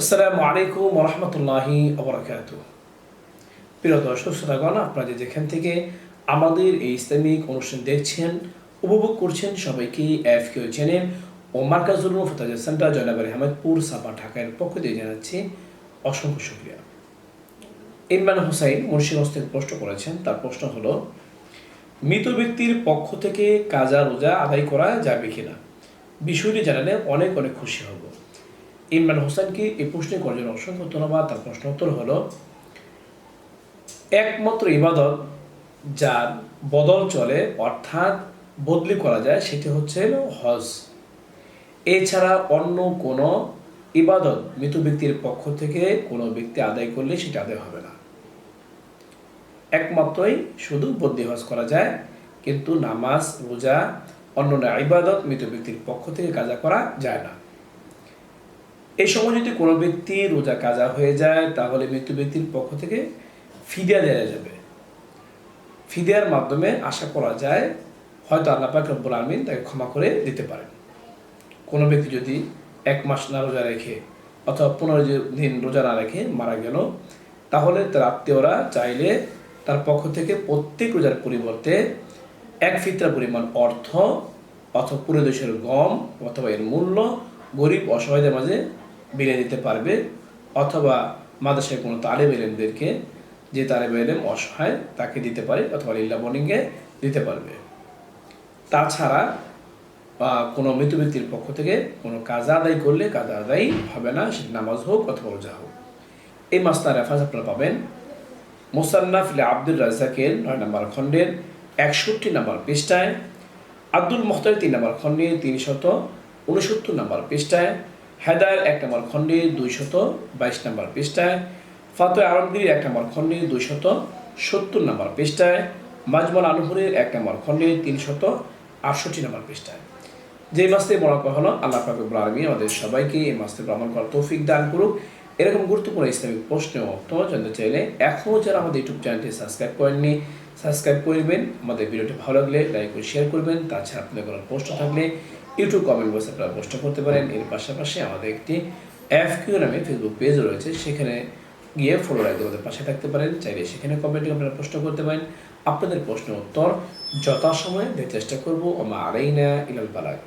আসসালামু আলাইকুম রহমতুল্লাহি অবরাকাত প্রিয় দর্শক, শ্রোতাগণ, আপনারা যেখান থেকে আমাদের এই ইসলামিক অনুষ্ঠান দেখছেন, উপভোগ করছেন, সবাইকে এফ কিউ চ্যানেল ও মার্কাজুল মুফতাজ সেন্টার জয়নাবাড়ি আহমেদপুর, সাপা ঢাকার পক্ষ থেকে জানাচ্ছি অসংখ্য শুক্রিয়া। ইমরান হুসাইন মুন্সিগঞ্জ থেকে প্রশ্ন করেছেন, তার প্রশ্ন হলো, মৃত ব্যক্তির পক্ষ থেকে কাজা রোজা আদায় করা যাবে কিনা? বিষয়টি জানালে অনেক অনেক খুশি হব। ইমরান হোসেনকে এই প্রশ্নে করার জন্য অসংখ্য ধন্যবাদ। তার প্রশ্ন উত্তর হলো, একমাত্র ইবাদত যার বদল চলে অর্থাৎ বদলি করা যায় সেটি হচ্ছে হজ। এছাড়া অন্য কোনো ইবাদত মৃত ব্যক্তির পক্ষ থেকে কোনো ব্যক্তি আদায় করলে সেটা আদায় হবে না। একমাত্রই শুধু বদলি হজ করা যায়, কিন্তু নামাজ, রোজা, অন্যান্য ইবাদত মৃত ব্যক্তির পক্ষ থেকে কাজা করা যায় না। এই সময় যদি কোনো ব্যক্তি রোজা কাজা হয়ে যায়, তাহলে মৃত্যু ব্যক্তির পক্ষ থেকে ফিদিয়া দেওয়া যাবে। ফিদিয়ার মাধ্যমে আশা করা যায়, হয়তো আল্লাহ পাক রব্বুল আলমিন তাকে ক্ষমা করে দিতে পারেন। কোনো ব্যক্তি যদি এক মাস না রোজা রেখে অথবা পনেরো দিন রোজা না রেখে মারা গেল, তাহলে তার আত্মীয়রা চাইলে তার পক্ষ থেকে প্রত্যেক রোজার পরিবর্তে এক ফিতরা পরিমাণ অর্থ অথবা পুরো দেশের গম অথবা এর মূল্য গরিব অসহায়দের মাঝে বিলিয়ে দিতে পারবে, অথবা মাদ্রাসায় কোনো তালেব এলেমদেরকে যে তালেব এলেম অসহায় তাকে দিতে পারে, অথবা লিল্লা বনিংয়ে দিতে পারবে। তাছাড়া কোনো মৃত ব্যক্তির পক্ষ থেকে কোনো কাজা আদায় করলে কাজা আদায় হবে না, সেটা নামাজ হোক অথবা রোজা হোক। এই মাস্টার রেফারেন্স আপনারা পাবেন। মোসান্নাফ আব্দুল রাজাকের নয় নম্বর খণ্ডের একষট্টি নম্বর পৃষ্ঠায়, আব্দুল মুখতার তিন নম্বর খণ্ডে তিনশত উনসত্তর নম্বর পৃষ্ঠায় হেদায়ের এক নম্বর খণ্ডে দুইশত বাইশ নম্বর পৃষ্ঠায় ফাতে আলমগীর এক নম্বর খণ্ডে দুইশত সত্তর নম্বর পৃষ্ঠায়, মাজমল আলমপুরের এক নম্বর খণ্ডে তিনশত আটষট্টি নম্বর পৃষ্ঠায়। যে মাসে বলা হলো, আল্লাহ পাকুল আলমী আমাদের সবাইকে এই মাসে ভ্রমণ করার তৌফিক দান করুক। এরকম গুরুত্বপূর্ণ ইসলামিক প্রশ্ন উত্তর জানতে চাইলে এখনও যারা আমাদের ইউটিউব চ্যানেলটি সাবস্ক্রাইব করেননি, সাবস্ক্রাইব করবেন আমাদের ভিডিওটি ভালো লাগলে লাইক ও শেয়ার করবেন। তাছাড়া আপনাদের কোনো প্রশ্ন থাকলে ইউটিউব কমেন্ট বক্সে আপনারা প্রশ্ন করতে পারেন। এর পাশাপাশি আমাদের একটি এফ কিউ নামে ফেসবুক পেজ রয়েছে। সেখানে গিয়ে ফলো রাখতে আমাদের পাশে থাকতে পারেন। চাইলে সেখানে কমেন্টে আপনারা প্রশ্ন করতে পারেন। আপনাদের প্রশ্ন উত্তর যথাসময়ে দেওয়ার চেষ্টা করব। আমার আড়াই না ইলাল বালাগ।